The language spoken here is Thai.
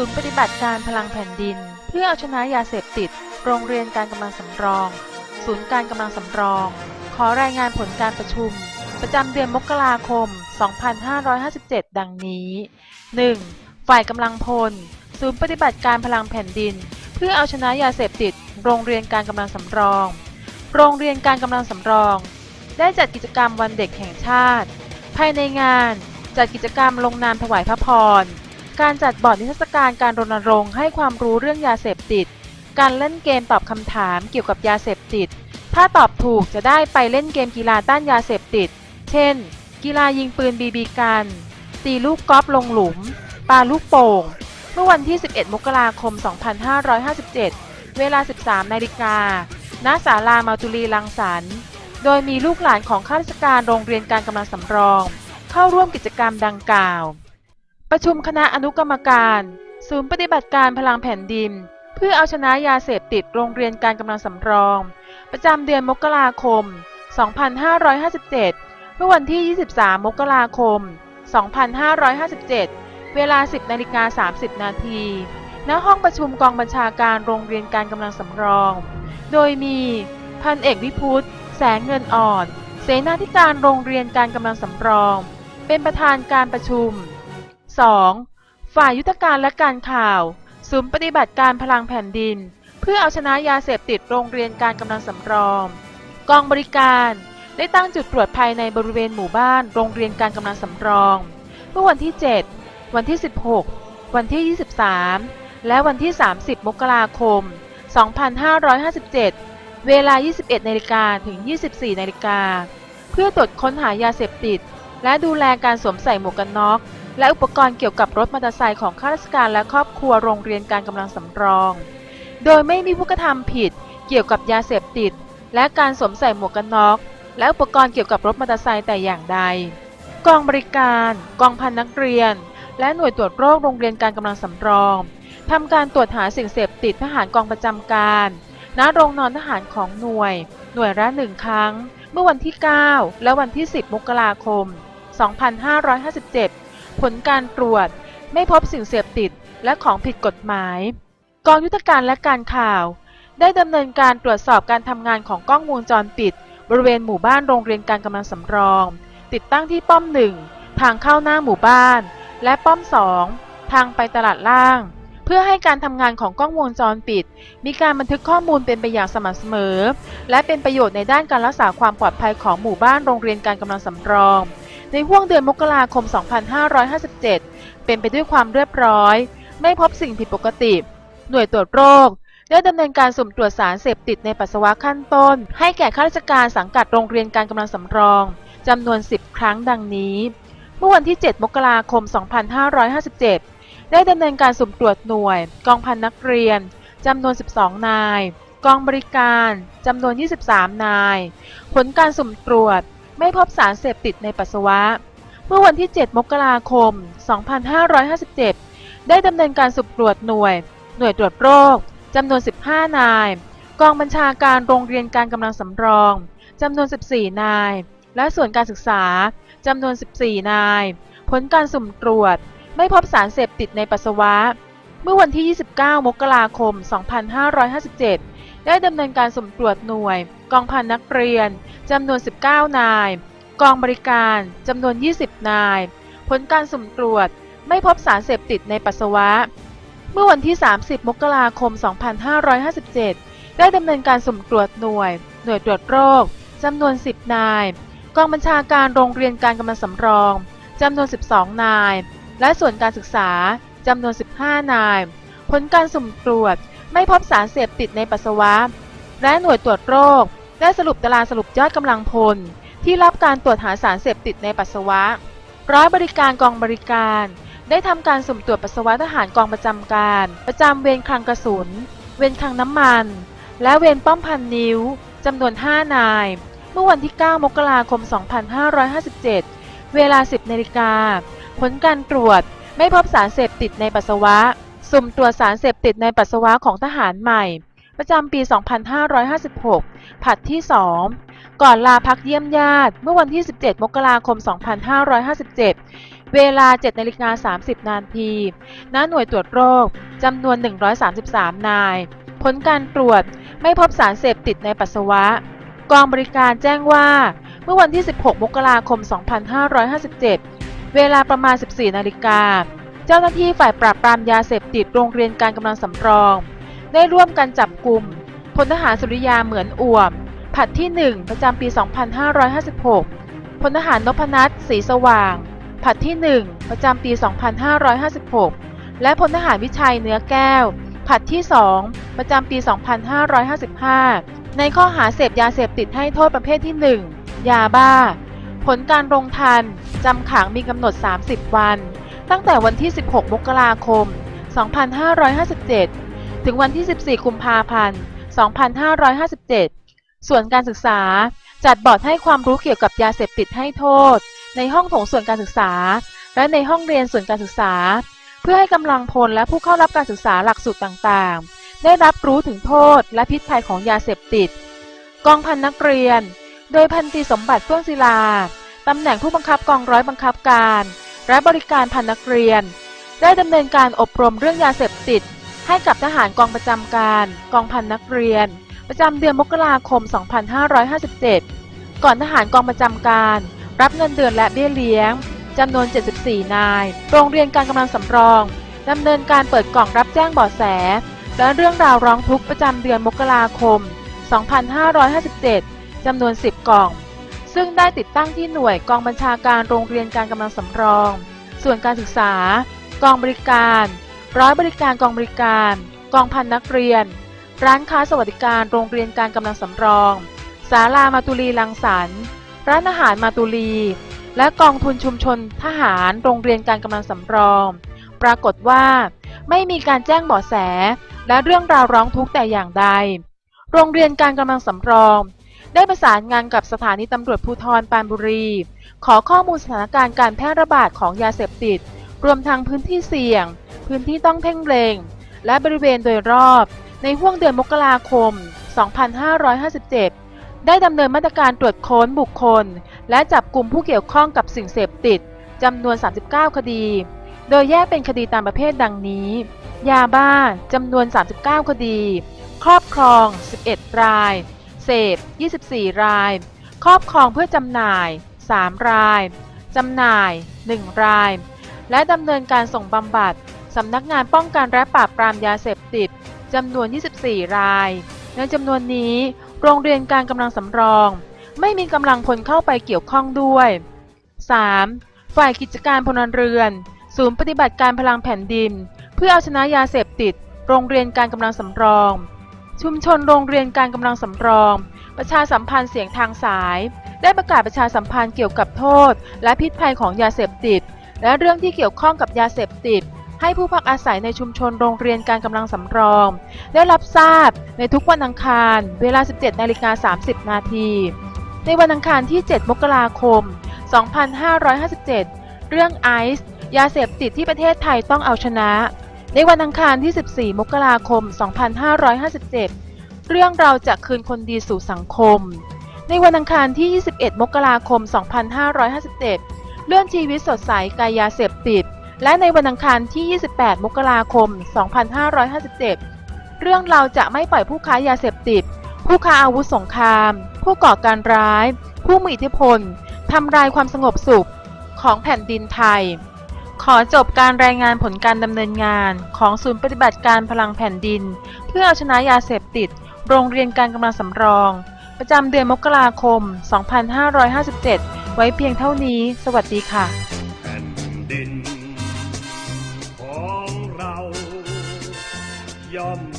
ศูนย์ปฏิบัติการพลังแผ่นดิน เพื่อเอาชนะยาเสพติด โรงเรียนการกำลังสำรอง ศูนย์การกำลังสำรอง ขอรายงานผลการประชุม ประจำเดือนมกราคม 2557 ดังนี้ 1. ฝ่ายกำลังพล ศูนย์ปฏิบัติการพลังแผ่นดิน เพื่อเอาชนะยาเสพติด โรงเรียนการกำลังสำรอง โรงเรียนการกำลังสำรอง ได้จัดกิจกรรมวันเด็กแห่งชาติ ภายในงานจัดกิจกรรมลงนามถวายพระพร การจัดบอร์ดนิทรรศการการรณรงค์ให้ความรู้เรื่องยาเสพติด การเล่นเกมตอบคำถามเกี่ยวกับยาเสพติด ถ้าตอบถูกจะได้ไปเล่นเกมกีฬาต้านยาเสพติด เช่น กีฬายิงปืนบีบีกัน ตีลูกกอล์ฟลงหลุม ปาลูกโป่ง เมื่อวันที่ 11 มกราคม 2557 เวลา 13 นาฬิกา ณ ศาลามาตุลีรังสรรค์ โดยมีลูกหลานของข้าราชการโรงเรียนการกำลังสำรอง เข้าร่วมกิจกรรมดังกล่าว ประชุมคณะอนุกรรมการ ศูนย์ปฏิบัติการพลังแผ่นดิน เพื่อเอาชนะยาเสพติดโรงเรียนการกำลังสำรอง ประจำเดือนมกราคม 2557 เมื่อวันที่ 23 มกราคม 2557 เวลา 10นาฬิกา30 นาทีณห้องประชุมกองบัญชาการโรงเรียนการกำลังสำรอง โดยมีพันเอกวิพุทธแสงเงินอ่อน เสนาธิการโรงเรียนการกำลังสำรอง เป็นประธานการประชุม 2. ฝ่ายยุทธการและการข่าว ศูนย์ปฏิบัติการพลังแผ่นดิน เพื่อเอาชนะยาเสพติดโรงเรียนการกำลังสำรอง กองบริการได้ตั้งจุดตรวจภายในบริเวณหมู่บ้านโรงเรียนการกำลังสำรอง เมื่อวันที่ 7 วันที่ 16 วันที่ 23 และวันที่ 30 มกราคม 2557 เวลา 21นาฬิกาถึง 24นาฬิกาเพื่อตรวจค้นหายาเสพติด และดูแลการสวมใส่หมวกกันน็อก และอุปกรณ์เกี่ยวกับรถมอเตอร์ไซค์ของข้าราชการและครอบครัวโรงเรียนการกำลังสำรอง โดยไม่มีผู้กระทำผิดเกี่ยวกับยาเสพติด และการสวมใส่หมวกกันน็อก และอุปกรณ์เกี่ยวกับรถมอเตอร์ไซค์แต่อย่างใด กองบริการ กองพันนักเรียน และหน่วยตรวจโรคโรงเรียนการกำลังสำรองทำการตรวจหาสิ่งเสพติดทหารกองประจำการณโรงนอนทหารของหน่วย หน่วยละหนึ่งครั้ง เมื่อวันที่ 9 และวันที่ 10 มกราคม 2557 ผลการตรวจไม่พบสิ่งเสพติดและของผิดกฎหมาย กองยุทธการและการข่าว ได้ดำเนินการตรวจสอบการทำงานของกล้องวงจรปิด บริเวณหมู่บ้านโรงเรียนการกำลังสำรอง ติดตั้งที่ป้อม1ทางเข้าหน้าหมู่บ้าน และป้อม2ทางไปตลาดล่าง เพื่อให้การทำงานของกล้องวงจรปิด มีการบันทึกข้อมูลเป็นไปอย่างสม่ำเสมอ และเป็นประโยชน์ในด้านการรักษาความปลอดภัยของหมู่บ้านโรงเรียนการกำลังสำรอง ในห่วงเดือนมกราคม 2557 เป็นไปด้วยความเรียบร้อย ไม่พบสิ่งผิดปกติ หน่วยตรวจโรคได้ดำเนินการสุ่มตรวจสารเสพติดในปัสสาวะขั้นต้น ให้แก่ข้าราชการสังกัดโรงเรียนการกำลังสำรองจำนวน 10 ครั้งดังนี้ เมื่อวันที่ 7 มกราคม 2557 ได้ดำเนินการสุ่มตรวจหน่วย กองพันนักเรียนจำนวน 12 นาย กองบริการจำนวน 23 นาย ผลการสุ่มตรวจ ไม่พบสารเสพติดในปัสสาวะ เมื่อวันที่ 7 มกราคม 2557 ได้ดำเนินการสุ่มตรวจหน่วย หน่วยตรวจโรคจำนวน 15 นาย กองบัญชาการโรงเรียนการกำลังสำรองจำนวน 14 นาย และส่วนการศึกษาจำนวน 14 นาย ผลการสุ่มตรวจ ไม่พบสารเสพติดในปัสสาวะ เมื่อวันที่ 29 มกราคม 2557 ได้ดำเนินการสุ่มตรวจหน่วย กองพันนักเรียนจำนวน 19 นาย กองบริการจำนวน 20 นาย ผลการสุ่มตรวจไม่พบสารเสพติดในปัสสาวะ เมื่อวันที่ 30 มกราคม 2557 ได้ดำเนินการสุ่มตรวจหน่วย หน่วยตรวจโรคจำนวน 10 นาย กองบัญชาการโรงเรียนการกำลังสำรองจำนวน 12 นาย และส่วนการศึกษาจำนวน 15 นาย ผลการสุ่มตรวจไม่พบสารเสพติดในปัสสาวะ และหน่วยตรวจโรค ได้สรุปตารางสรุปยอดกำลังพล ที่รับการตรวจหาสารเสพติดในปัสสาวะ ร้อยบริการกองบริการ ได้ทำการสุ่มตรวจปัสสาวะทหารกองประจำการ ประจำเวรคลังกระสุน เวรคลังน้ำมัน และเวรป้อมพันนิ้วจำนวน 5 นาย เมื่อวันที่ 9 มกราคม 2557 เวลา 10นาฬิกา ผลการตรวจไม่พบสารเสพติดในปัสสาวะ สุ่มตรวจสารเสพติดในปัสสาวะของทหารใหม่ ประจำปี 2556 ผัดที่ 2 ก่อนลาพักเยี่ยมญาติ เมื่อวันที่ 17 มกราคม 2557 เวลา 7นาฬิกา30 นาที ณ หน่วยตรวจโรค จำนวน 133 นาย ผลการตรวจไม่พบสารเสพติดในปัสสาวะ กองบริการแจ้งว่า เมื่อวันที่ 16 มกราคม 2557 เวลาประมาณ 14 นาฬิกา เจ้าหน้าที่ฝ่ายปราบปรามยาเสพติดโรงเรียนการกำลังสำรอง ได้ร่วมกันจับกลุ่มพลทหารสุริยาเหมือนอวม ผัดที่ 1 ประจำปี 2556พลทหารนพนัทศรีสว่าง ผัดที่ 1 ประจำปี 2556 และพลทหารวิชัยเนื้อแก้ว ผัดที่ 2 ประจำปี 2555 ในข้อหาเสพยาเสพติดให้โทษประเภทที่ 1 ยาบ้า ผลการลงทันจำขังมีกำหนด 30 วัน ตั้งแต่วันที่ 16 มกราคม 2557 ถึงวันที่ 14 กุมภาพันธ์ 2557 ส่วนการศึกษาจัดบอร์ดให้ความรู้เกี่ยวกับยาเสพติดให้โทษ ในห้องโถงส่วนการศึกษา และในห้องเรียนส่วนการศึกษา เพื่อให้กำลังพลและผู้เข้ารับการศึกษาหลักสูตรต่างๆ ได้รับรู้ถึงโทษและพิษภัยของยาเสพติด กองพันนักเรียน โดยพันตีสมบัติเฟื่องศิลาตำแหน่งผู้บังคับกองร้อยบังคับการ และบริการพันนักเรียน ได้ดำเนินการอบรมเรื่องยาเสพติด ให้กับทหารกองประจำการ กองพันนักเรียน ประจำเดือนมกราคม 2557 ก่อนทหารกองประจำการ รับเงินเดือนและเบี้ยเลี้ยงจำนวน 74 นาย โรงเรียนการกำลังสำรองดำเนินการเปิดกล่องรับแจ้งเบาะแส และเรื่องราวร้องทุกข์ประจำเดือนมกราคม 2557 จำนวน 10 กล่อง ซึ่งได้ติดตั้งที่หน่วยกองบัญชาการโรงเรียนการกำลังสำรอง ส่วนการศึกษา กองบริการ ร้อยบริการกองบริการ กองพันนักเรียน ร้านค้าสวัสดิการโรงเรียนการกำลังสำรองศาลามาตุลีลังสรรค์ร้านอาหารมาตุลี และกองทุนชุมชนทหารโรงเรียนการกำลังสำรอง ปรากฏว่า ไม่มีการแจ้งเบาะแส และเรื่องราวร้องทุกข์แต่อย่างใด โรงเรียนการกำลังสำรอง ได้ประสานงานกับสถานีตำรวจภูธรปานบุรี ขอข้อมูลสถานการณ์การแพร่ระบาดของยาเสพติด รวมทั้งพื้นที่เสี่ยง พื้นที่ต้องเพ่งเล็ง และบริเวณโดยรอบในห่วงเดือนมกราคม 2557 ได้ดำเนินมาตรการตรวจค้นบุคคล และจับกลุ่มผู้เกี่ยวข้องกับสิ่งเสพติดจำนวน 39 คดี โดยแยกเป็นคดีตามประเภทดังนี้ ยาบ้าจำนวน 39 คดี ครอบครอง 11 ราย เสพ 24 ราย ครอบครองเพื่อจำหน่าย 3 ราย จำหน่าย 1 ราย และดำเนินการส่งบำบัด สำนักงานป้องกันและปราบปรามยาเสพติดจำนวน 24 ราย ในจำนวนนี้ โรงเรียนการกำลังสำรอง ไม่มีกำลังพลเข้าไปเกี่ยวข้องด้วย 3. ฝ่ายกิจการพลเรือน ศูนย์ปฏิบัติการพลังแผ่นดิน เพื่อเอาชนะยาเสพติด โรงเรียนการกำลังสำรอง ชุมชนโรงเรียนการกำลังสำรอง ประชาสัมพันธ์เสียงทางสาย ได้ประกาศประชาสัมพันธ์เกี่ยวกับโทษ และพิษภัยของยาเสพติด และเรื่องที่เกี่ยวข้องกับยาเสพติด ให้ผู้พักอาศัยในชุมชนโรงเรียนการกำลังสำรอง ได้รับทราบในทุกวันอังคาร เวลา 17นาฬิกา30 นาที ในวันอังคารที่ 7 มกราคม 2557 เรื่องไอซ์ยาเสพติดที่ประเทศไทยต้องเอาชนะ ในวันอังคารที่ 14 มกราคม 2557 เรื่องเราจะคืนคนดีสู่สังคม ในวันอังคารที่ 21 มกราคม 2557 เรื่องชีวิตสดใสกายยาเสพติด และในวันอังคารที่ 28 มกราคม 2557 เรื่องเราจะไม่ปล่อยผู้ค้ายาเสพติด ผู้ค้าอาวุธสงคราม ผู้ก่อการร้าย ผู้มีอิทธิพลทำลายความสงบสุขของแผ่นดินไทย ขอจบการรายงานผลการดำเนินงานของศูนย์ปฏิบัติการพลังแผ่นดิน เพื่อเอาชนะยาเสพติด โรงเรียนการกำลังสำรอง ประจำเดือนมกราคม 2557 ไว้เพียงเท่านี้ สวัสดีค่ะ ย่